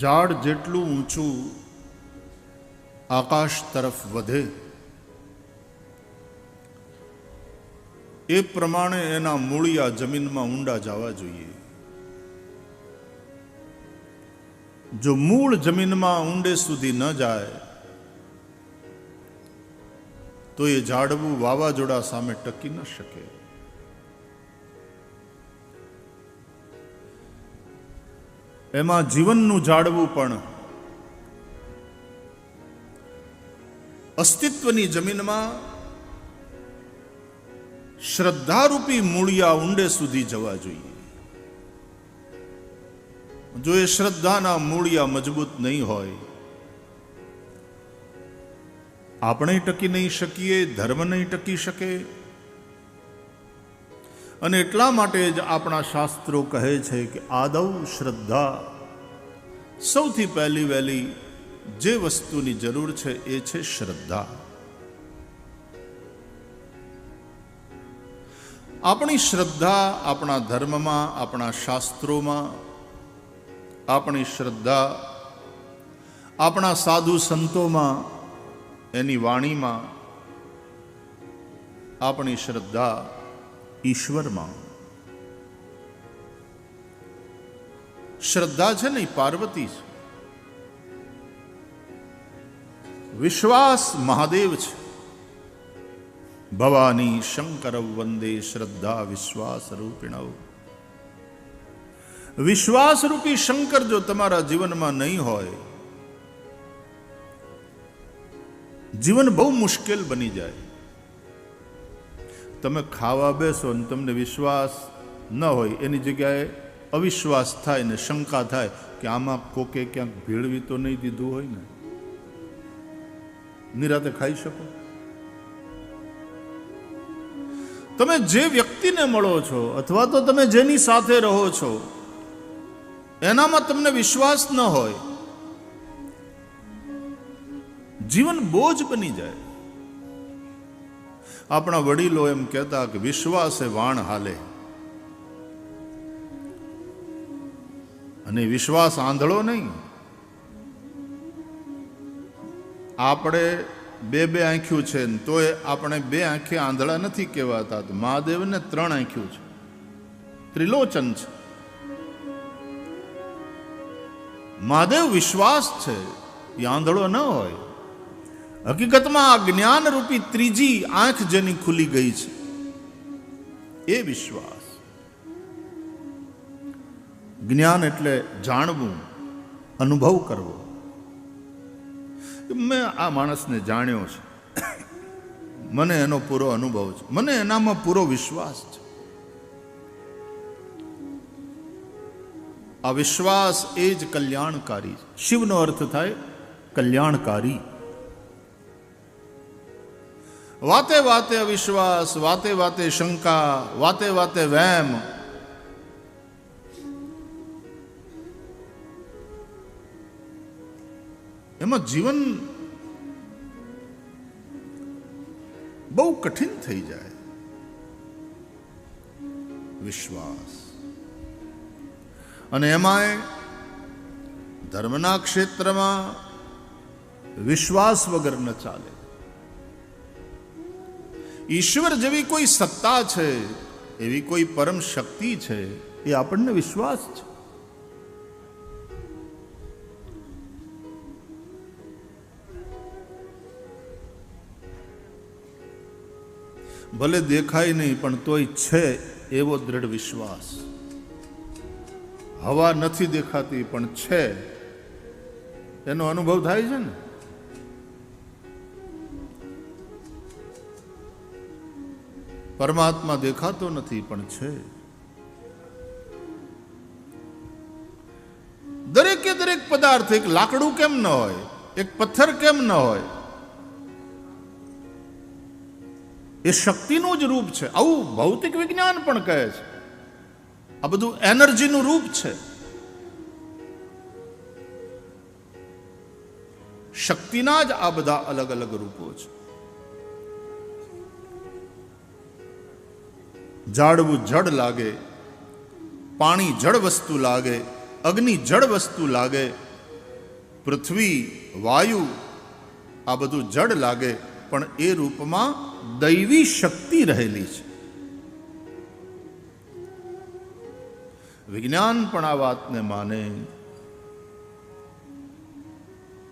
ઝાડ જેટલું ઊંચું આકાશ તરફ વધે, એ પ્રમાણે એના મૂળિયા જમીનમાં ઊંડા જવા જોઈએ. જો મૂળ જમીનમાં ઊંડે સુધી ન જાય, તો એ ઝાડવું વાવાઝોડા સામે ટકી ન શકે. એમાં જીવનનું જાળવું પણ. અસ્તિત્વની જમીનમાં શ્રદ્ધારૂપી મૂળિયા ઊંડે સુધી જવા જોઈએ. જો એ શ્રદ્ધાના મૂળિયા મજબૂત નહીં હોય, આપણે ટકી નહીં શકીએ, ધર્મ નહીં ટકી શકે અને એટલા માટે જ આપણા શાસ્ત્રો કહે છે કે આદૌ શ્રદ્ધા સૌથી પહેલી વહેલી જે વસ્તુની જરૂર છે એ છે શ્રદ્ધા. આપણી શ્રદ્ધા આપણા ધર્મમાં, આપણા શાસ્ત્રોમાં, આપણી શ્રદ્ધા આપણા સાધુ સંતોમાં, એની વાણીમાં આપણી શ્રદ્ધા ઈશ્વરમાં. શ્રદ્ધા છે ને પાર્વતી છે. વિશ્વાસ મહાદેવ છે. ભવાની શંકર વંદે શ્રદ્ધા વિશ્વાસ રૂપિણવ વિશ્વાસરૂપી શંકર જો તમારા જીવનમાં નહીં હોય, જીવન બહુ મુશ્કેલ બની જાય. તમે ખાવા બેસો ને તમને વિશ્વાસ ન હોય, એની જગ્યાએ અવિશ્વાસ થાય ને શંકા થાય કે આમાં કોકે ક્યાંક ભેળવી તો નહીં દીધું હોય ને? નિરાતે ખાઈ શકો? તમે જે વ્યક્તિને મળો છો અથવા તો તમે જેની સાથે રહો છો, એનામાં તમને વિશ્વાસ ન હોય, જીવન બોજ બની જાય. આપણા વડીલો એમ કહેતા કે વિશ્વાસે વાણ હાલે. અને વિશ્વાસ આંધળો નહીં. આપણે બે બે આંખ્યું છે તોય આપણે બે આંખે આંધળા નથી કહેવાતા. મહાદેવને ત્રણ આંખ્યું છે. ત્રિલોચન છે. મહાદેવ વિશ્વાસ છે. એ આંધળો ન હોય. હકીકતમાં આ જ્ઞાન રૂપી ત્રીજી આંખ જેની ખુલી ગઈ છે, એ વિશ્વાસ. જ્ઞાન એટલે જાણવું, અનુભવ કરવો. મેં આ માણસને જાણ્યો છે. મને એનો પૂરો અનુભવ છે. મને એનામાં પૂરો વિશ્વાસ છે. આ વિશ્વાસ એ જ કલ્યાણકારી. શિવનો અર્થ થાય કલ્યાણકારી. વાતે વાતે અવિશ્વાસ વાતે વાતે શંકા, વાતે વાતે વેમ. એમાં જીવન બહુ કઠિન થઈ જાય. વિશ્વાસ. અને એમાંય ધર્મના ક્ષેત્રમાં વિશ્વાસ વગર ન ચાલે. ઈશ્વર જેવી કોઈ સત્તા છે, એવી કોઈ પરમ શક્તિ છે, એ આપણને વિશ્વાસ છે. ભલે દેખાય નહીં, પણ તોય છે એવો દ્રઢ વિશ્વાસ. હવા નથી દેખાતી, પણ છે. એનો અનુભવ થાય છે ને? પરમાત્મા દેખાતો નથી પણ છે. દરેકે દરેક પદાર્થ એક લાકડું કેમ ન હોય? એક પથ્થર કેમ ન હોય? એ શક્તિનું જ રૂપ છે. આવું ભૌતિક વિજ્ઞાન પણ કહે છે. આ બધું એનર્જીનું રૂપ છે. શક્તિના જ આ બધા અલગ અલગ રૂપો છે. ઝાડવું જડ લાગે, પાણી જળ વસ્તુ લાગે, અગ્નિ જળ વસ્તુ લાગે, પૃથ્વી, વાયુ, આ બધું જડ લાગે, પણ એ રૂપમાં દૈવી શક્તિ રહેલી છે. વિજ્ઞાન પણ આ વાતને માને.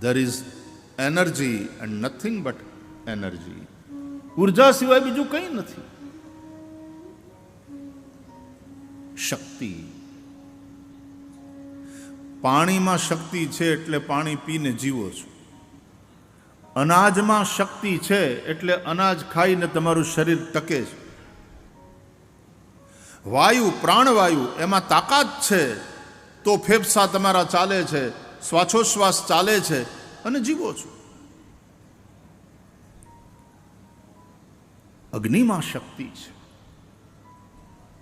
There is energy and nothing but energy ઊર્જા સિવાય બીજું કંઈ નથી. શક્તિ. પાણીમાં શક્તિ છે એટલે પાણી પીને જીવો છો. અનાજમાં શક્તિ છે એટલે અનાજ ખાઈને તમારું શરીર ટકે છે. વાયુ, પ્રાણવાયુ, એમાં તાકાત છે તો ફેફસા તમારા ચાલે છે, શ્વાસોશ્વાસ ચાલે છે અને જીવો છો. અગ્નિમાં શક્તિ છે.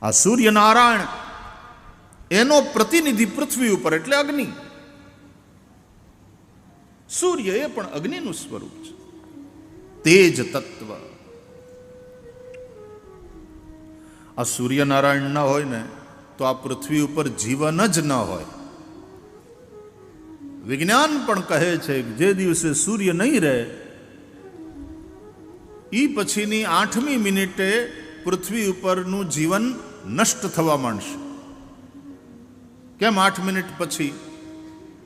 આ સૂર્યનારાયણ એનો પ્રતિનિધિ પૃથ્વી ઉપર એટલે અગ્નિ. સૂર્ય એ પણ અગ્નિનું સ્વરૂપ છે. તેજ તત્વ. આ સૂર્યનારાયણ ન હોય ને તો આ પૃથ્વી ઉપર જીવન જ ન હોય. વિજ્ઞાન પણ કહે છે જે દિવસે સૂર્ય નહીં રહે એ પછીની આઠમી મિનિટે પૃથ્વી ઉપરનું જીવન નષ્ટ થવા માંડશે. કેમ આઠ મિનિટ પછી?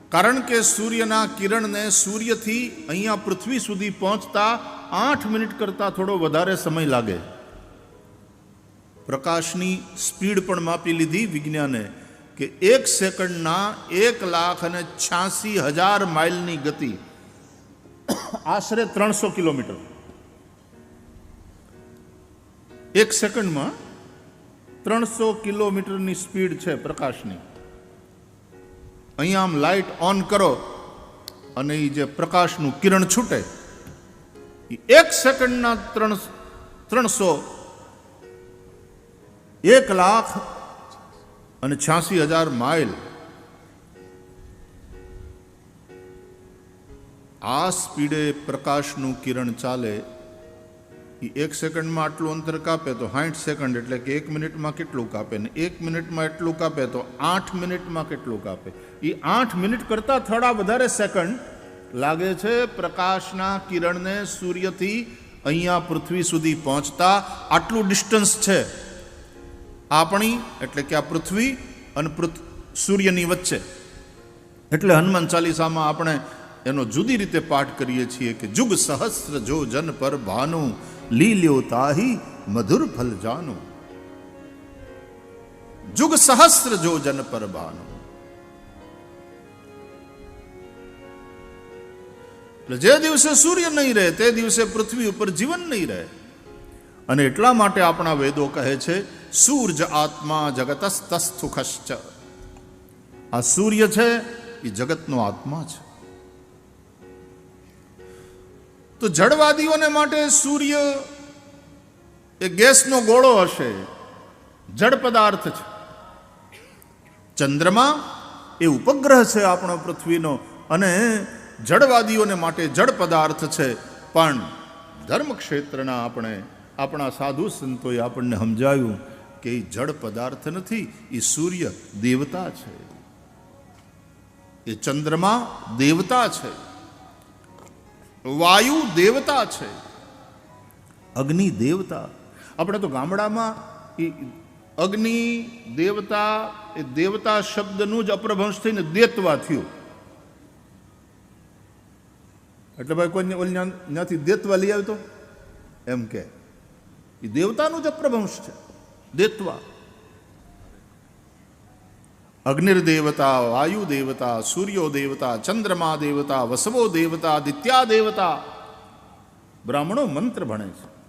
કારણ કે સૂર્યના કિરણને સૂર્યથી અહીંયા પૃથ્વી સુધી પહોંચતા આઠ મિનિટ કરતાં થોડો વધારે સમય લાગે. પ્રકાશની સ્પીડ પણ માપી લીધી વિજ્ઞાને કે એક સેકન્ડના એક લાખ અને છ્યાસી હજાર માઇલની ગતિ. આશરે ત્રણસો કિલોમીટર. એક સેકન્ડમાં ત્રણસો કિલોમીટરની સ્પીડ છે પ્રકાશની. અહીંયા આમ લાઇટ ઓન કરો અને એ જે પ્રકાશનું કિરણ છૂટે એ એક સેકન્ડના ત્રણ ત્રણસો એક લાખ અને છ્યાસી હજાર માઇલ. આ સ્પીડે પ્રકાશનું કિરણ ચાલે એ એક સેકન્ડમાં આટલું અંતર કાપે તો સાઠ સેકન્ડ એટલે કે એક મિનિટમાં કેટલું કાપે ને એક મિનિટમાં એટલું કાપે તો આઠ મિનિટમાં કેટલું કાપે. એ આઠ મિનિટ કરતાં થોડા વધારે સેકન્ડ લાગે છે પ્રકાશના કિરણને સૂર્યથી અહીંયા પૃથ્વી સુધી પહોંચતા. આટલું ડિસ્ટન્સ છે આપણી, એટલે કે આ પૃથ્વી અને સૂર્યની વચ્ચે. એટલે હનુમાન ચાલીસામાં આપણે એનો જુદી રીતે પાઠ કરીએ છીએ કે જુગ સહસ્ર જો જન પર ભાનુ લીલ્યો તાહી મધુર ફલ જાનો. જુગ સહસ્ર જો જન પર ભાનો એટલે જે દિવસે સૂર્ય નહીં રહે, તે દિવસે પૃથ્વી ઉપર જીવન નહીં રહે. અને એટલા માટે આપણા વેદો કહે છે સૂર્ય આત્મા જગતસ્તસ્થુખશ્ચ આ સૂર્ય છે, એ જગતનો આત્મા છે. તો જળવાદીઓને માટે સૂર્ય એ ગેસનો ગોળો હશે. જળ પદાર્થ છે. ચંદ્રમા એ ઉપગ્રહ છે આપણો પૃથ્વીનો અને જળવાદીઓને માટે જળ પદાર્થ છે. પણ ધર્મક્ષેત્રના આપણે, આપણા સાધુ સંતોએ આપણને સમજાવ્યું કે એ જળ પદાર્થ નથી એ સૂર્ય દેવતા છે. એ ચંદ્રમા દેવતા છે. વાયુ દેવતા છે. અગ્નિ દેવતા. આપણે તો ગામડામાં એ અગ્નિ દેવતા એ દેવતા શબ્દનું જ અપ્રભંશ થઈને દેતવા થયું. એટલે ભાઈ કોઈ ઓલી ત્યાંથી દેતવા લઈ આવ્યો તો? એમ કે. એ દેવતાનું જ અપ્રભંશ છે. દેતવા. અગ્નિર્દેવતા વાયુ દેવતા સૂર્યો દેવતા ચંદ્રમા દેવતા વસવો દેવતા દિત્યા દેવતા બ્રાહ્મણો મંત્ર ભણે છે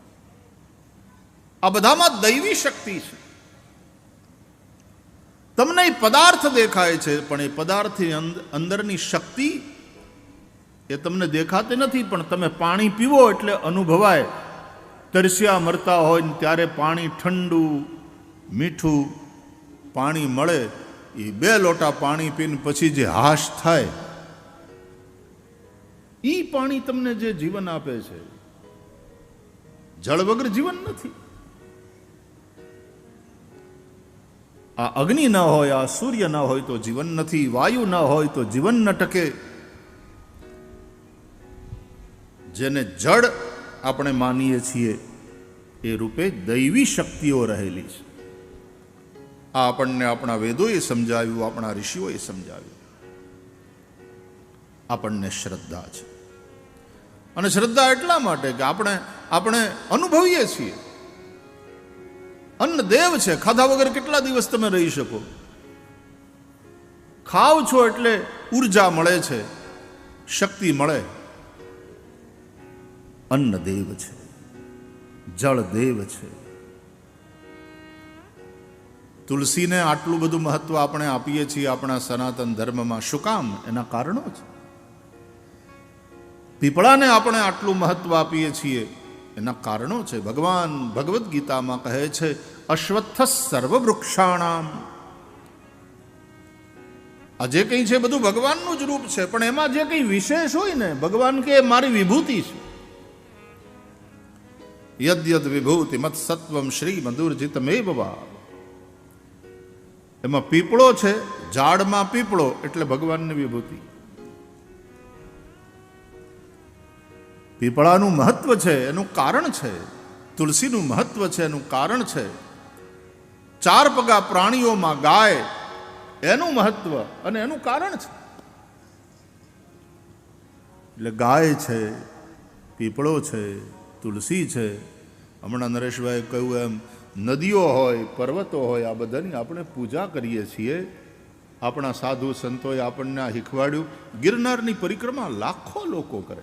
આ બધામાં દૈવી શક્તિ છે તમને પદાર્થ દેખાય છે, પણ એ પદાર્થની અંદ- અંદરની શક્તિ એ તમને દેખાતી નથી, પણ તમે પાણી પીવો એટલે અનુભવાય. તરસ્યા મરતા હોય ને ત્યારે પાણી ઠંડુ, મીઠું પાણી મળે. એ બે લોટા પાણી પીને પછી જે હાશ થાય એ પાણી તમને જે જીવન આપે છે, જળ વગર જીવન નથી. આ અગ્નિ ન હોય, આ સૂર્ય ન હોય તો જીવન નથી, વાયુ ન હોય તો જીવન ન ટકે. જેને જળ આપણે માનીએ છીએ, એ રૂપે દૈવી શક્તિઓ રહેલી છે. આ આપણને આપણા વેદોએ સમજાવ્યું, આપણા ઋષિઓએ સમજાવ્યું. આપણને શ્રદ્ધા છે. અને શ્રદ્ધા એટલા માટે કે આપણે આપણે અનુભવીએ છીએ. અન્ન દેવ છે, ખાધા વગર કેટલા દિવસ તમે રહી શકો? ખાવ છો એટલે ઊર્જા મળે છે, શક્તિ મળે. અન્ન દેવ છે જળ દેવ છે તુલસીને આટલું બધું મહત્વ આપણે આપીએ છીએ આપણા સનાતન ધર્મમાં. શું કામ? એના કારણો છે. પીપળાને આપણે આટલું મહત્વ આપીએ છીએ. એના કારણો છે. ભગવાન ભગવદ્ ગીતામાં કહે છે, અશ્વત્થ સર્વવૃક્ષાણામ. આ જે કંઈ છે બધું ભગવાનનું જ રૂપ છે. પણ એમાં જે કંઈ વિશેષ હોય ને, ભગવાન કે મારી વિભૂતિ છે. યદ્યદ વિભૂતિ મત સત્વમ શ્રી મધુરજીત મેવા એમાં પીપળો છે, ઝાડમાં પીપળો એટલે ભગવાનની વિભૂતિ. પીપળાનું મહત્વ છે, એનું કારણ છે, તુલસીનું મહત્વ છે, એનું કારણ છે. ચાર પગા પ્રાણીઓમાં ગાય, એનું મહત્વ અને એનું કારણ છે. એટલે ગાય છે, પીપળો છે, તુલસી છે. હમણાં નરેશભાઈ કહ્યું એમ નદીઓ હોય, પર્વતો હોય, આ બધાની આપણે પૂજા કરીએ છીએ. આપણા સાધુ સંતોએ આપણને આ શીખવાડ્યું. ગિરનારની પરિક્રમા લાખો લોકો કરે.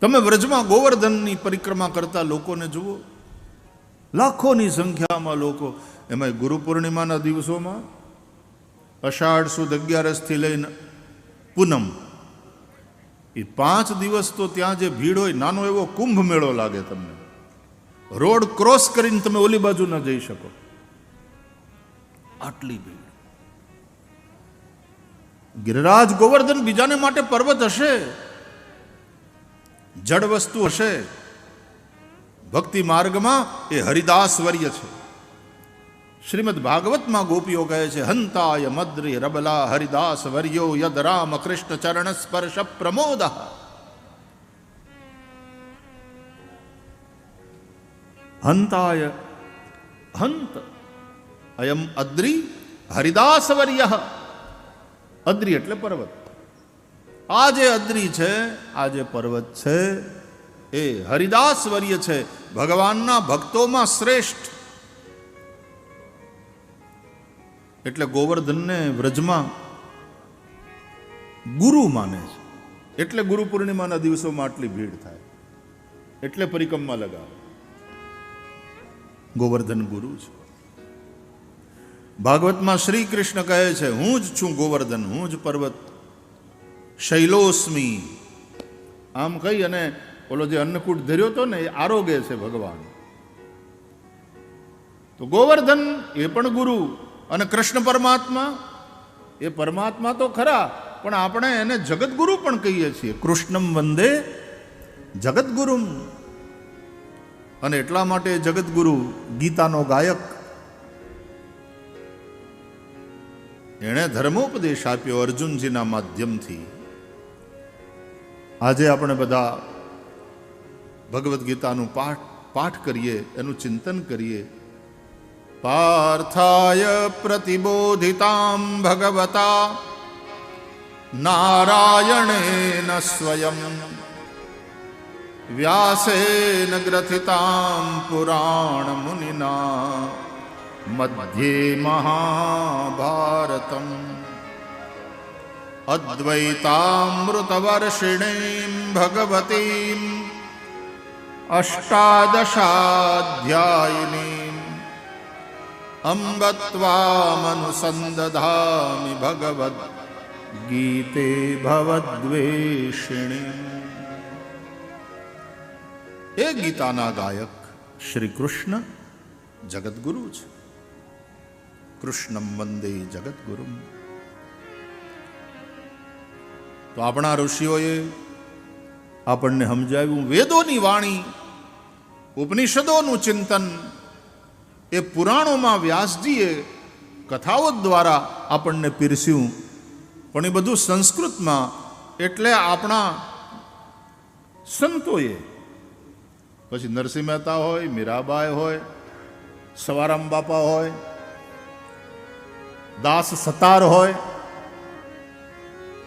તમે વ્રજમાં ગોવર્ધનની પરિક્રમા કરતા લોકોને જુઓ. લાખોની સંખ્યામાં લોકો. એમાં ગુરુ પૂર્ણિમાના દિવસોમાં અષાઢ સુદ અગિયારસથી લઈને પૂનમ. એ પાંચ દિવસ તો ત્યાં જે ભીડ હોય, નાનો એવો કુંભ મેળો લાગે તમને. રોડ ક્રોસ કરીને તમે ઓલી બાજુ ન જઈ શકો. આટલી ભીડ. ગિરિરાજ ગોવર્ધન બીજાને માટે પર્વત હશે, જડ વસ્તુ હશે. ભક્તિ માર્ગમાં એ હરિદાસ વર્ય છે. શ્રીમદ ભાગવતમાં ગોપીઓ કહે છે, હંતાય મદ્રી રબલા હરિદાસ વર્યો યદ રામ કૃષ્ણ ચરણ સ્પર્શ પ્રમોદ. હંતાય હંત અયમ અદ્રી હરિદાસ વર્ય અદ્રી એટલે પર્વત આ જે અદ્રી છે આ જે પર્વત છે એ હરિદાસ વર્ય છે ભગવાનના ભક્તોમાં શ્રેષ્ઠ એટલે ગોવર્ધનને વ્રજમાં ગુરુ માને છે એટલે ગુરુ પૂર્ણિમાના દિવસોમાં આટલી ભીડ થાય એટલે પરિક્રમા લગાવે ગોવર્ધન ગુરુ છે. ભાગવતમાં શ્રી કૃષ્ણ કહે છે, હું જ છું ગોવર્ધન, હું જ પર્વત. શૈલોસ્મી. આમ કહી અને ઓલો જે અન્નકૂટ ધર્યો હતો ને, એ આરોગ્ય છે ભગવાન. તો ગોવર્ધન એ પણ ગુરુ અને કૃષ્ણ પરમાત્મા, એ પરમાત્મા તો ખરા, પણ આપણે એને જગતગુરુ પણ કહીએ છીએ. કૃષ્ણમ વંદે જગતગુરુમ અને એટલા માટે જગતગુરુ ગીતાનો ગાયક એણે ધર્મોપદેશ આપ્યો અર્જુનજીના માધ્યમથી. આજે આપણે બધા ભગવદ્ ગીતાનું પાઠ પાઠ કરીએ, એનું ચિંતન કરીએ. પાર્થાય પ્રતિબોધિતામ ભગવતા નારાયણેન સ્વયં. પુરાણ મુનિના. મધ્યે મહાભારતમ. અદ્વૈતામૃતવર્ષિણીમ ભગવતીમ. અષ્ટાદશાધ્યાયિનીમ. અંબ ત્વામનુસંદધામિ ભગવદ ગીતે ભવદ્વેષિણી એ ગીતાના ગાયક, શ્રી કૃષ્ણ જગદગુરુ છે કૃષ્ણમ વંદે જગદગુરુ તો આપણા ઋષિઓએ આપણને સમજાવ્યું, વેદોની વાણી, ઉપનિષદોનું ચિંતન, એ પુરાણોમાં વ્યાસજીએ કથાઓ દ્વારા આપણને પીરસ્યું. પણ એ બધું સંસ્કૃતમાં, એટલે આપણા સંતોએ પછી નરસિંહ મહેતા હોય, મીરાબાઈ હોય, સવારામ બાપા હોય, દાસ સતાર હોય,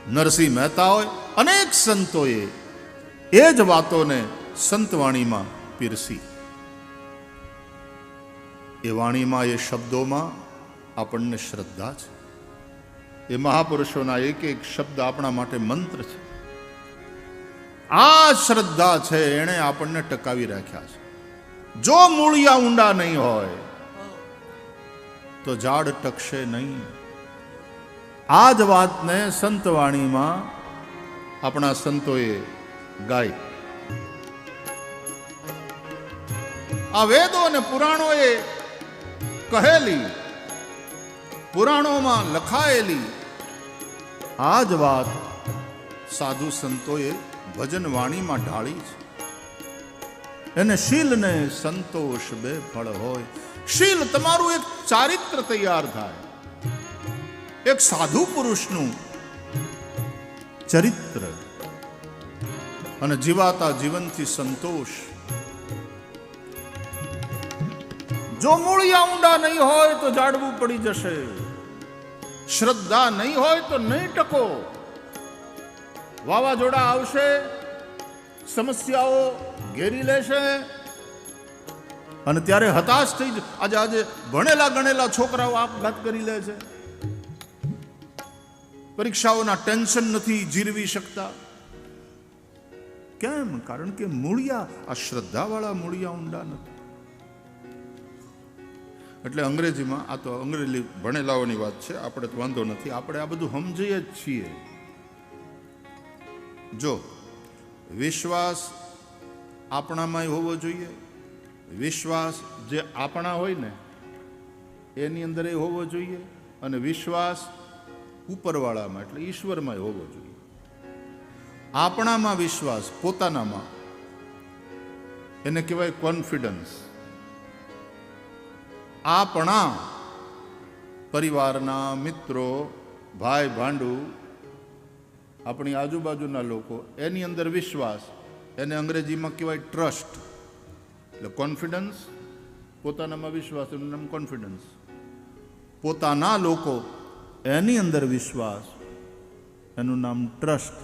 નરસિંહ મહેતા હોય, અનેક સંતોએ એ જ વાતોને સંતવાણીમાં પીરસી. એ વાણીમાં, એ શબ્દોમાં આપણને શ્રદ્ધા છે. એ મહાપુરુષોના એક એક શબ્દ આપણા માટે મંત્ર છે. આ શ્રદ્ધા છે, એણે આપણને ટકાવી રાખ્યા છે. જો મૂળિયા ઊંડા નહીં હોય, તો ઝાડ ટકશે નહીં. આ જ વાતને સંતવાણીમાં આપણા સંતોએ ગાઈ. આ વેદો અને પુરાણોએ કહેલી, પુરાણોમાં લખાયેલી આ જ વાત સાધુ સંતોએ ભજન વાણીમાં ઢાળી છે. એને શીલ ને સંતોષ બે ફળ હોય. શીલ તમારું એક ચારિત્ર તૈયાર થાય. એક સાધુ પુરુષનું ચરિત્ર. અને જીવાતા જીવનથી સંતોષ. જો મૂળિયા ઊંડા નહીં હોય તો જાડવું પડી જશે. શ્રદ્ધા નહીં હોય તો નહીં ટકો. વાવાઝોડા આવશે, સમસ્યાઓ ઘેરી લેશે અને ત્યારે હતાશ થઈ જ- આજે આજે ભણેલા ગણેલા છોકરાઓ આપઘાત કરી લે છે. પરીક્ષાઓના ટેન્શન નથી જીરવી શકતા. કેમ? કારણ કે મૂળિયા આ શ્રદ્ધાવાળા મૂળિયા ઊંડા નથી. એટલે અંગ્રેજીમાં આ તો અંગ્રેજી ભણેલાઓની વાત છે, આપણે તો વાંધો નથી, આપણે આ બધું સમજીએ જ છીએ. જો, વિશ્વાસ આપણામાંય હોવો જોઈએ. વિશ્વાસ જે આપણા હોય ને, એની અંદર એ હોવો જોઈએ અને વિશ્વાસ ઉપરવાળામાં એટલે ઈશ્વરમાં હોવો જોઈએ. આપણામાં વિશ્વાસ, પોતાનામાં, એને કહેવાય કોન્ફિડન્સ. આપણા પરિવારના મિત્રો ભાઈ ભાંડુ આપણી આજુબાજુના લોકો, એની અંદર વિશ્વાસ, એને અંગ્રેજીમાં કહેવાય ટ્રસ્ટ એટલે કોન્ફિડન્સ પોતાનામાં વિશ્વાસ, એનું નામ કોન્ફિડન્સ પોતાના લોકો, એની અંદર વિશ્વાસ, એનું નામ ટ્રસ્ટ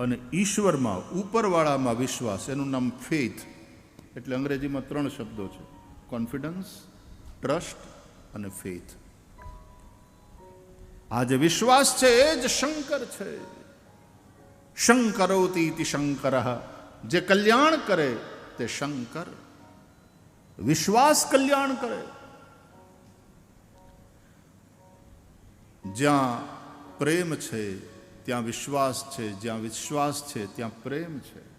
અને ઈશ્વરમાં, ઉપરવાળામાં વિશ્વાસ, એનું નામ ફેથ એટલે અંગ્રેજીમાં ત્રણ શબ્દો છે. કોન્ફિડન્સ ટ્રસ્ટ અને ફેથ આ જે વિશ્વાસ છે, એ જ શંકર છે. શંકરોતી ઇતિ શંકર. જે કલ્યાણ કરે તે શંકર. વિશ્વાસ કલ્યાણ કરે. જ્યાં પ્રેમ છે, ત્યાં વિશ્વાસ છે, જ્યાં વિશ્વાસ છે, ત્યાં પ્રેમ છે.